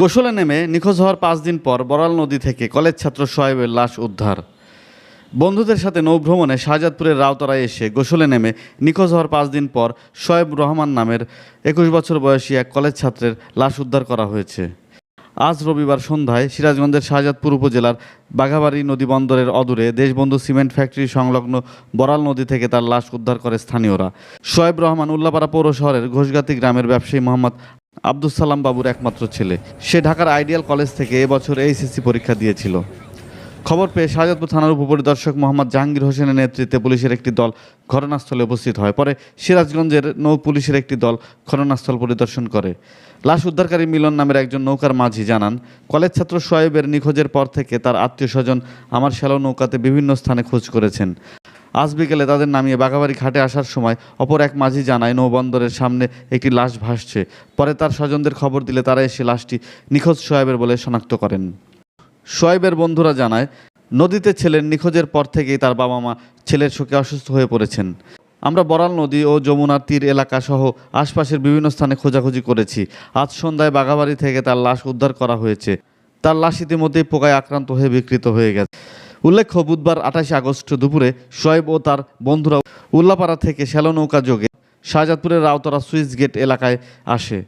গোসলে নেমে নিখোঁজ হওয়ার পাঁচ দিন পর বড়াল নদী থেকে কলেজ ছাত্র সোয়েবের লাশ উদ্ধার। বন্ধুদের সাথে নৌভ্রমণে শাহজাদপুরের রাউতরায় এসে গোসলে নেমে নিখোঁজ হওয়ার পাঁচ দিন পর শোয়েব রহমান নামের একুশ বছর বয়সী এক কলেজ ছাত্রের লাশ উদ্ধার করা হয়েছে। আজ রবিবার সন্ধ্যায় সিরাজগঞ্জের শাহজাদপুর উপজেলার বাঘাবাড়ি নদী বন্দরের অদূরে দেশবন্ধু সিমেন্ট ফ্যাক্টরি সংলগ্ন বড়াল নদী থেকে তার লাশ উদ্ধার করে স্থানীয়রা। শোয়েব রহমান উল্লাপাড়া পৌর শহরের ঘোষগাতি গ্রামের ব্যবসায়ী মোহাম্মদ আব্দুল সালাম বাবুর একমাত্র ছেলে। সে ঢাকার আইডিয়াল কলেজ থেকে এবছর এইচএসসি পরীক্ষা দিয়েছিল। খবর পেয়ে শাহজাদপুর থানার উপপরিদর্শক মোহাম্মদ জাহাঙ্গীর হোসেনের নেতৃত্বে পুলিশের একটি দল ঘটনাস্থলে উপস্থিত হয়। পরে সিরাজগঞ্জের নৌ পুলিশের একটি দল ঘটনাস্থল পরিদর্শন করে। লাশ উদ্ধারকারী মিলন নামের একজন নৌকার মাঝি জানান, কলেজ ছাত্র সোয়েবের নিখোঁজের পর থেকে তার আত্মীয় স্বজন আমার শ্যালো নৌকাতে বিভিন্ন স্থানে খোঁজ করেছেন। আজ বিকেলে তাদের নামিয়ে বাঘাবাড়ি ঘাটে আসার সময় অপর এক মাঝি জানায়, নৌবন্দরের সামনে একটি লাশ ভাসছে। পরে তার স্বজনদের খবর দিলে তারা এসে লাশটি নিখোঁজ সোয়েবের বলে শনাক্ত করেন। শোয়েবের বন্ধুরা জানায়, নদীতে ছেলের নিখোঁজের পর থেকেই তার বাবা মা ছেলের শোকে অসুস্থ হয়ে পড়েছেন। আমরা বরাল নদী ও যমুনার তীর এলাকা সহ আশপাশের বিভিন্ন স্থানে খোঁজাখুঁজি করেছি। আজ সন্ধ্যায় বাঘাবাড়ি থেকে তার লাশ উদ্ধার করা হয়েছে। তার লাশ ইতিমধ্যেই পোকায় আক্রান্ত হয়ে বিকৃত হয়ে গেছে। উল্লেখ্য, বুধবার আঠাশে আগস্ট দুপুরে শোয়েব ও তার বন্ধুরা উল্লাপাড়া থেকে শ্যালো নৌকা যোগে শাহজাদপুরের রাউতরা সুইচ গেট এলাকায় আসে।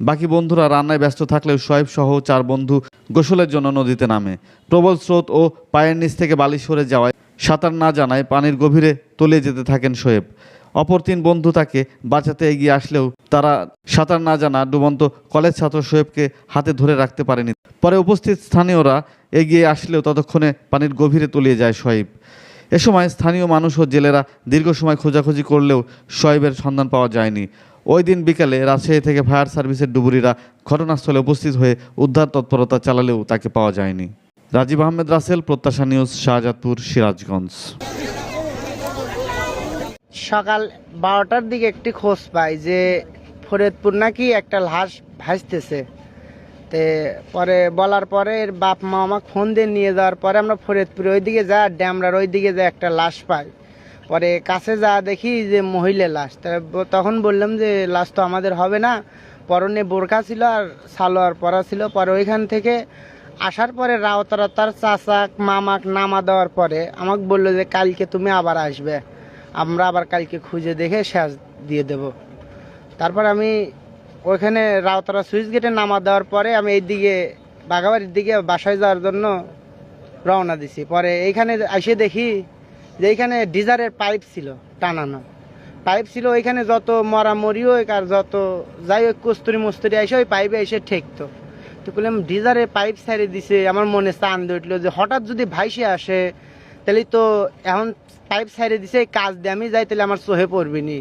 বাকি বন্ধুরা রান্নায় ব্যস্ত থাকলেও শোয়েব সহ চার বন্ধু গোসলের জন্য নদীতে নামে। প্রবল স্রোত ও পায়ের নিচ থেকে বালি সরে যাওয়ায় সাঁতার না জানায় পানির গভীরে তলিয়ে যেতে থাকেন শোয়েব অপর তিন বন্ধু তাকে বাঁচাতে এগিয়ে আসলেও তারা সাঁতার না জানা ডুবন্ত কলেজ ছাত্র শোয়েবকে হাতে ধরে রাখতে পারেনি। পরে উপস্থিত স্থানীয়রা এগিয়ে আসলেও ততক্ষণে পানির গভীরে তলিয়ে যায় শোয়েব এ সময় স্থানীয় মানুষ ও জেলেরা দীর্ঘ সময় খোঁজাখুঁজি করলেও শোয়েবের সন্ধান পাওয়া যায়নি। ওই দিন বিকালে রাজশাহী থেকে ফায়ার সার্ভিসের ডুবুরিরা ঘটনাস্থলে উপস্থিত হয়ে উদ্ধার তৎপরতা চালালেও তাকে পাওয়া যায়নি। রাজীব আহমেদ রাসেল, প্রত্যাশা নিউজ, শাহজাদপুর, সিরাজগঞ্জ। সকাল বারোটার দিকে একটি খোঁজ পাই যে ফরিদপুর নাকি একটা লাশ ভাসতেছে। তে পরে বলার পরে এর বাপ মা আমাকে ফোন দিয়ে নিয়ে যাওয়ার পরে আমরা ফরিদপুর ওইদিকে যা ড্যামরার ওইদিকে যা একটা লাশ পাই। পরে কাছে যা দেখি যে মহিলা লাশ। তখন বললাম যে লাশ তো আমাদের হবে না। পরনে বোরখা ছিল আর সালোয়ার পরা ছিল। পরে ওইখান থেকে আসার পরে রাওতারা তার চাচাক, মামাক নামা দেওয়ার পরে আমাকে বলল যে কালকে তুমি আবার আসবে। আমরা আবার কালকে খুঁজে দেখে শেষ দিয়ে দেব। তারপর আমি ওইখানে রাউতারা সুইচ গেটে নামা দেওয়ার পরে আমি এইদিকে বাঘাবাড়ির দিকে বাসায় যাওয়ার জন্য রওনা দিছি। পরে এইখানে এসে দেখি যে এইখানে ডিজারের পাইপ ছিল টানানো। পাইপ ছিল ওইখানে যত মরামরি হোক আর যত যাই হোক কস্তুরি মস্তুরি এসে ওই পাইপে এসে ঠেকতো। তো বললাম, ডিজারের পাইপ সাইডে দিছে। আমার মনে চান উঠল যে হঠাৎ যদি ভাইসে আসে, তাহলে তো এখন পাইপ সাইডে দিছে কাজ দিয়ে আমি যাই, তাহলে আমার চোহে পড়বি নি।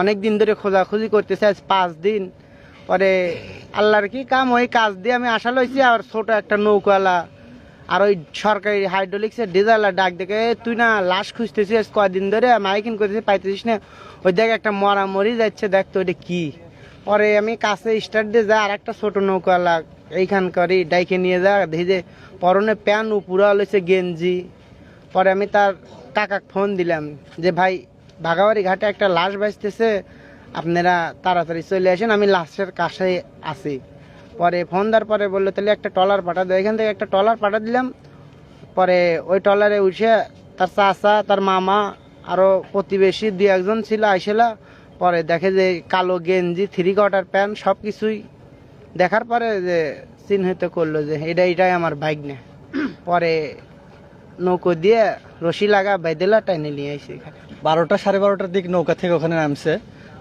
অনেক দিন ধরে খোঁজাখুঁজি করতেছে, আজ পাঁচ দিন। পরে আল্লাহর কি কাম ওই কাজ দিয়ে আমি আশা লইছি আর ছোট একটা নৌকাওয়ালা আর ওই সরকারি হাইড্রোলিক্সের ডিজালা ডাক দেখে "এ, তুই না লাশ খুঁজতেছিস কয়দিন ধরে মাইকিং করতেছিস পাইতেছিস না। ওই দেখ একটা মরা মরি যাচ্ছে দেখ তো ওটা কি। পরে আমি কাছে স্টার্ট দিয়ে যা আর একটা ছোট নৌকাওয়ালা এইখানকারই ডাইকে নিয়ে যা যে পরনে প্যান উপরে লইছে গেঞ্জি। পরে আমি তার কাকাক ফোন দিলাম যে ভাই ভাগাবাড়ি ঘাটে একটা লাশ বাঁচতেছে আপনারা তাড়াতাড়ি চলে আসেন, আমি লাস্টের কাছে আছি। পরে ফোন দেওয়ার পরে বলল, তাহলে একটা টলার পাঠা দেয় এখান থেকে একটা টলার পাঠা দিলাম। পরে ওই টলারে উঠে তার চাচা, তার মামা আরও প্রতিবেশী দুই একজন ছিল, আইসেলা। পরে দেখে যে কালো গেঞ্জি থ্রি কোয়ার্টার প্যান্ট সব কিছুই দেখার পরে যে চিহ্নিত করল যে এটা, এটাই আমার বাইক না পরে নৌকো দিয়ে রশি লাগা বাইদেলা টাইনে নিয়ে আইসি এখানে। বারোটা সাড়ে বারোটার দিক নৌকা থেকে ওখানে নামছে।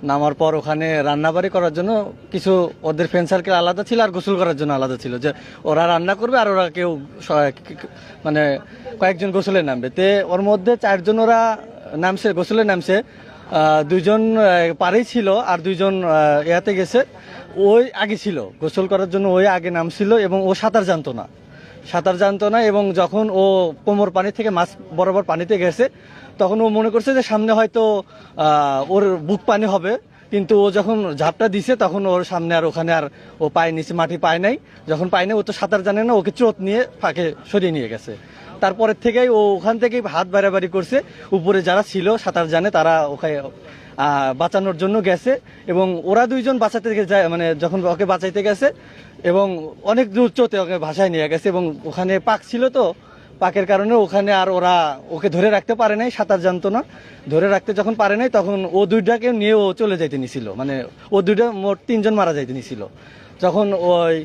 নামার পর ওখানে রান্নাবাড়ি করার জন্য কিছু ওদের ফ্রেন্ড সার্কেল আলাদা ছিল আর গোসল করার জন্য আলাদা ছিল যে ওরা রান্না করবে আর ওরা কেউ মানে কয়েকজন গোসলে নামবে। তে ওর মধ্যে চারজন ওরা নামছে গোসলে নামছে। দুইজন আহ, ছিল আর দুইজন ইয়াতে গেছে। ওই আগে ছিল। গোসল করার জন্য ওই আগে নামছিল এবং ও সাঁতার জানতো না। সাঁতার জানতো না এবং যখন ও কোমর পানি থেকে মাছ বরাবর পানিতে গেছে তখন ও মনে করছে যে সামনে হয়তো ওর বুক পানি হবে। কিন্তু ও যখন ঝাপটা দিছে, তখন ওর সামনে আর ওখানে আর ও পায় নিচে মাটি পায় নাই। যখন পায় নাই, ও তো সাঁতার জানে না, ওকে চোট নিয়ে ফাঁকে সরিয়ে নিয়ে গেছে। তারপরের থেকেই ও ওখান থেকেই হাত বাড়াবাড়ি করছে। উপরে যারা ছিল, সাঁতার জানে, তারা ওখানে বাঁচানোর জন্য গেছে। এবং ওরা দুইজন বাঁচাতে যায় মানে যখন ওকে বাঁচাইতে গেছে, এবং অনেক দূর চোতে ওকে ভাষায় নিয়ে গেছে। এবং ওখানে পাক ছিল তো পাকের কারণে ওখানে আর ওরা ওকে ধরে রাখতে পারে নাই, সাঁতার জানতো না। ধরে রাখতে যখন পারে নাই, তখন ও দুইটাকে নিয়ে ও চলে যাইতে নিছিল। মানে ও দুইটা মোট তিনজন মারা যাইতে নিছিল। যখন ওই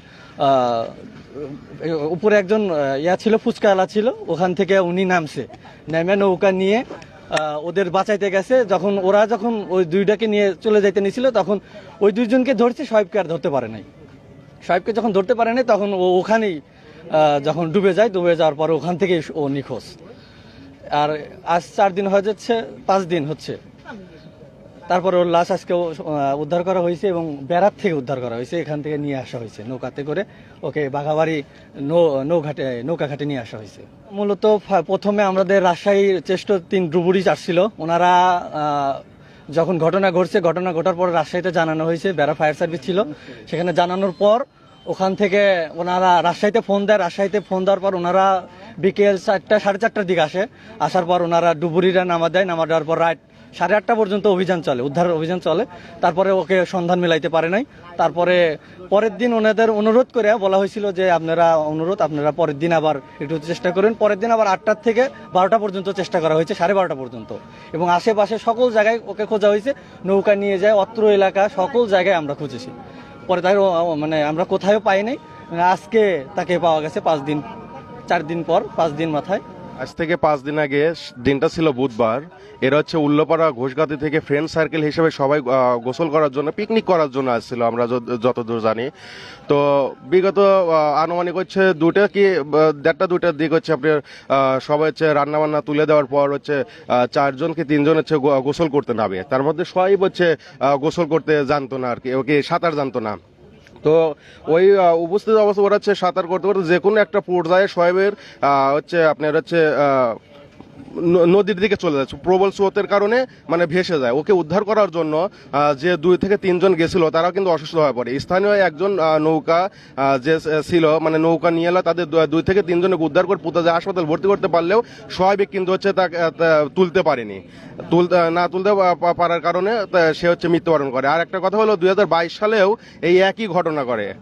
উপরে একজন ইয়া ছিল, ফুচকাওয়ালা ছিল, ওখান থেকে উনি নামছে। নেমে নৌকা নিয়ে ওদের বাঁচাইতে গেছে। যখন ওরা যখন ওই দুইটাকে নিয়ে চলে যাইতে নিছিল, তখন ওই দুইজনকে ধরছে, সাহেবকে আর ধরতে পারে নাই। সাহেবকে যখন ধরতে পারে নাই, তখন ও ওখানেই যখন ডুবে যায়, ডুবে যাওয়ার পর ওখান থেকে ও নিখোঁজ। আর আজ চার দিন হয়ে যাচ্ছে, পাঁচ দিন হচ্ছে। তারপর ওর লাশ আজকে উদ্ধার করা হয়েছে এবং বেড়ার থেকে উদ্ধার করা হয়েছে। এখান থেকে নিয়ে আসা হয়েছে, নৌকাতে করে ওকে বাঘাবাড়ি নৌ, নৌঘাটে, নৌকাঘাটে নিয়ে আসা হয়েছে। মূলত প্রথমে আমাদের রাজশাহীর চেষ্ট তিন ডুবুরি আসছিল ওনারা যখন ঘটনা ঘটছে, ঘটনা ঘটার পর রাজশাহীতে জানানো হয়েছে বেড়া ফায়ার সার্ভিস ছিল। সেখানে জানানোর পর ওখান থেকে ওনারা রাজশাহীতে ফোন দেয়, রাজশাহীতে ফোন দেওয়ার পর ওনারা বিকেল চারটা, সাড়ে চারটার দিকে আসে। আসার পর ওনারা ডুবুরিরা নামা দেয় নামা দেওয়ার পর রাত সাড়ে আটটা পর্যন্ত অভিযান চলে, উদ্ধার অভিযান চলে। তারপরে ওকে সন্ধান মিলাইতে পারে নাই। তারপরে পরের দিন ওনাদের অনুরোধ করে বলা হয়েছিল যে, আপনারা অনুরোধ, আপনারা পরের দিন আবার একটু চেষ্টা করেন। পরের দিন আবার আটটার থেকে বারোটা পর্যন্ত চেষ্টা করা হয়েছে, সাড়ে বারোটা পর্যন্ত। এবং আশেপাশে সকল জায়গায় ওকে খোঁজা হয়েছে, নৌকা নিয়ে যায়, অত্র এলাকা, সকল জায়গায় আমরা খুঁজেছি। পরে তাই মানে আমরা কোথায়ও পাইনি মানে আজকে তাকে পাওয়া গেছে পাঁচ দিন, চার দিন পর, পাঁচ দিন মাথায়। আজ থেকে পাঁচ দিন আগে দিনটা ছিল বুধবার। এরা হচ্ছে উল্লপাড়া ঘোষগাতি থেকে ফ্রেন্ড সার্কেল হিসেবে সবাই গোসল করার জন্য পিকনিক করার জন্য আসছিল, আমরা যত- যতদূর জানি। তো বিগত আনুমানিক হচ্ছে দুটা কি দেড়টা দুটার দিক হচ্ছে আপনার সবাই হচ্ছে রান্না বান্না তুলে দেওয়ার পর হচ্ছে চারজন কি তিনজন হচ্ছে গোসল করতে নামে। তার মধ্যে সবাই হচ্ছে গোসল করতে জানতো না আর কি ওকে সাঁতার জানতো না। তো ওই উপস্থিত অবস্থা ওরা হচ্ছে সাঁতার করতে করতে যে কোনো একটা পর্যায়ে সোহেবের হচ্ছে আপনার হচ্ছে নদীর দিকে চলে যাচ্ছে প্রবল স্রোতের কারণে মানে ভেসে যায়। ওকে উদ্ধার করার জন্য যে দুই থেকে তিনজন গেছিল, তারাও কিন্তু অসুস্থ হয়ে পড়ে। স্থানীয় একজন নৌকা যে ছিল মানে নৌকা নিয়ে এলো, তাদের দুই থেকে তিনজনকে উদ্ধার করে পুতা হাসপাতাল ভর্তি করতে পারলেও স্বাভাবিক কিন্তু হচ্ছে, তা- তুলতে পারেনি। তুলতে না তুলতে পারার কারণে সে হচ্ছে মৃত্যুবরণ করে। আর একটা কথা হলো, দুই হাজার বাইশ সালেও এই একই ঘটনা করে।